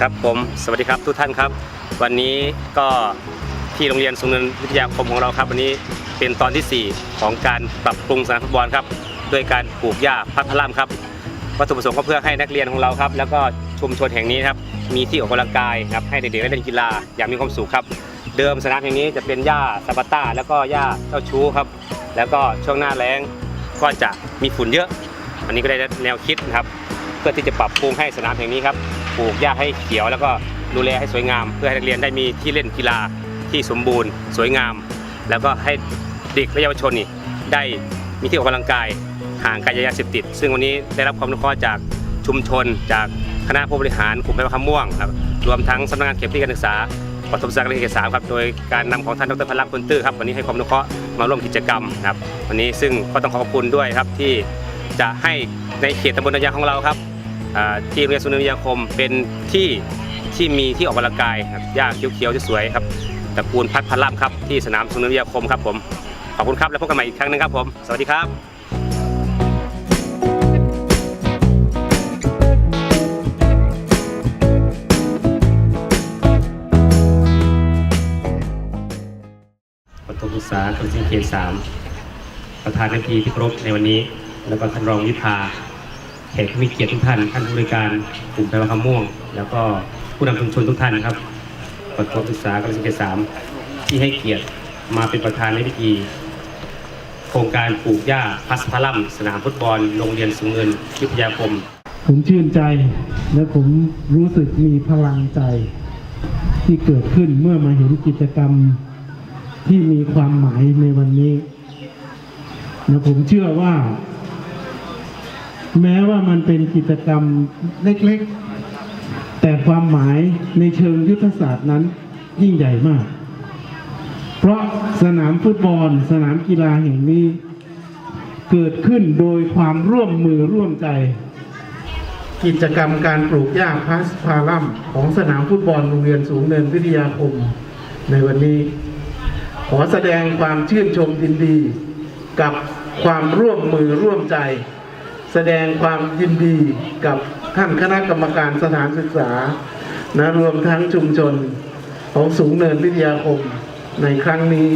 ครับผมสวัสดีครับทุกท่านครับ วันนี้ก็ที่โรงเรียนสุนทรวิทยาคมของเราครับ วันนี้เป็นตอนทีสี่4 ของการปรับปรุงสนามฟุตบอลครับด้วยการปลูกหญ้าพัดพล่ำครับวัตถุประสงค์ก็เพื่อให้นักเรียนของเราครับ แล้วก็ชุมชนแห่งนี้ครับมีที่ออกกำลังกายครับให้เด็กๆได้เล่นกีฬาอย่างมีความสุขครับ เดิมสนามแห่งนี้จะเป็นหญ้าซาบาต้าแล้วก็หญ้าเจ้าชู้ครับ แล้วก็ช่วงหน้าแล้งก็จะมีฝุ่นเยอะ อันนี้ก็ได้แนวคิดนะครับ เพื่อที่จะปรับปรุงให้สนามแห่งนี้ครับ ปลูกหญ้าให้เขียว แล้วก็ดูแลให้สวยงาม เพื่อให้นักเรียนได้มีที่เล่นกีฬาที่สมบูรณ์ สวยงาม แล้วก็ให้เด็กและเยาวชนนี่ได้มีที่ออกกำลังกายห่างไกลจากยาเสพติด ซึ่งวันนี้ได้รับความอนุเคราะห์จากชุมชน จากคณะผู้บริหารกลุ่มไฟฟ้าคำม่วงครับรวมทั้งสำนักงานเขตพื้นที่การศึกษาปฐมศึกษาเขตสามครับโดยการนำของท่านดรพลักษณ์คุณตื้อครับวันนี้ให้ความอนุเคราะห์มาร่วมกิจกรรมครับวันนี้ซึ่งก็ต้องขอขอบคุณด้วยครับที่จะให้ในเขตตำบลนายางของเราครับ ที่โรงเรียนสุนทรวิทยาคมเป็นที่ที่มีที่ออกกำลังกายครับหญ้าเขียวๆสวยๆครับตระกูลพัดพลัมครับที่สนามสุนทรวิทยาคมครับผมขอบคุณครับแล้วพบกันใหม่อีกครั้งหนึงครับผมสวัสดีครับปฐมศึกษาคณะเขตสามประธานในพิธีที่ครพในวันนี้ แล้วก็ท่านรองวิภา ขกผู้มีเกียรติทุกท่านท่านผู้บริการกลุ่มไฟฟ้าคำม่วง แล้วก็ผู้นำชุมชนทุกท่านครับปฐมศึกษาคณะเขตสามที่ให้เกียรติมาเป็นประธานในพิธีโครงการปลูกหญ้าพัสพลัมสนามฟุตบอล โรงเรียนสูงเงินวิทยาคม ผมชื่นใจและผมรู้สึกมีพลังใจ ที่เกิดขึ้นเมื่อมาเห็นกิจกรรมที่มีความหมายในวันนี้นะผมเชื่อว่า แม้ว่ามันเป็นกิจกรรมเล็กๆ แต่ความหมายในเชิงยุทธศาสตร์นั้นยิ่งใหญ่มาก เพราะสนามฟุตบอล สนามกีฬาแห่งนี้ เกิดขึ้นโดยความร่วมมือร่วมใจ กิจกรรมการปลูกหญ้าพาสพาลัมของสนามฟุตบอลโรงเรียนสูงเนินวิทยาคม ในวันนี้ ขอแสดงความชื่นชมยินดีกับความร่วมมือร่วมใจ แสดงความยินดีกับท่านคณะกรรมการสถานศึกษานะรวมทั้งชุมชนของสูงเนินวิทยาคมในครั้งนี้